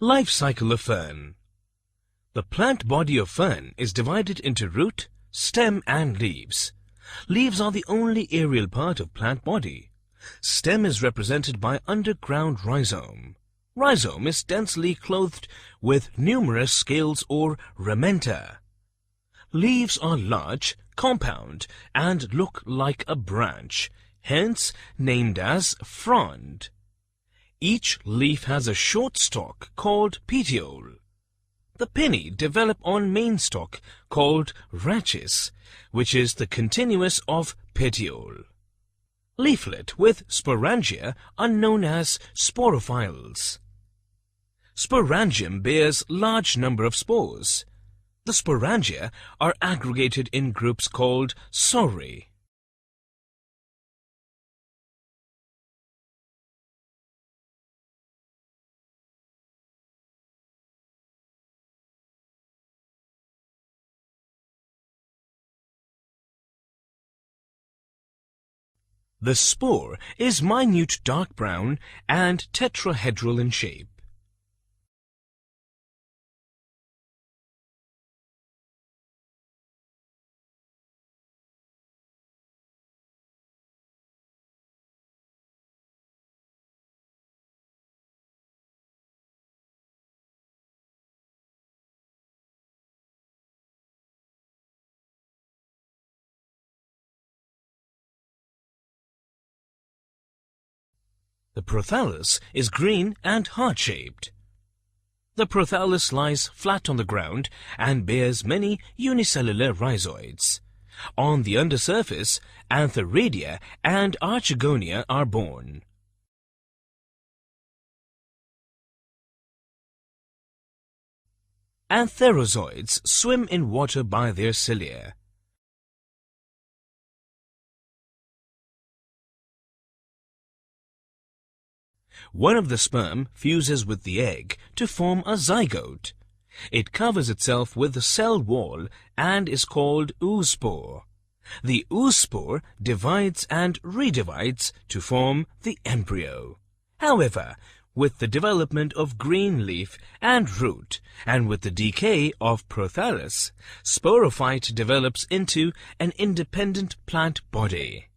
Life cycle of fern. The plant body of fern is divided into root, stem and leaves. Leaves are the only aerial part of plant body. Stem is represented by underground rhizome. Rhizome is densely clothed with numerous scales or ramenta. Leaves are large, compound, and look like a branch, hence named as frond. Each leaf has a short stalk called petiole. The pinnae develop on main stalk called rachis, which is the continuous of petiole. Leaflet with sporangia are known as sporophyles. Sporangium bears large number of spores. The sporangia are aggregated in groups called sori. The spore is minute dark brown and tetrahedral in shape. The prothallus is green and heart-shaped. The prothallus lies flat on the ground and bears many unicellular rhizoids. On the undersurface, antheridia and archegonia are borne. Antherozoids swim in water by their cilia. One of the sperm fuses with the egg to form a zygote. It covers itself with the cell wall and is called oospore. The oospore divides and redivides to form the embryo. However, with the development of green leaf and root, and with the decay of prothallus, sporophyte develops into an independent plant body.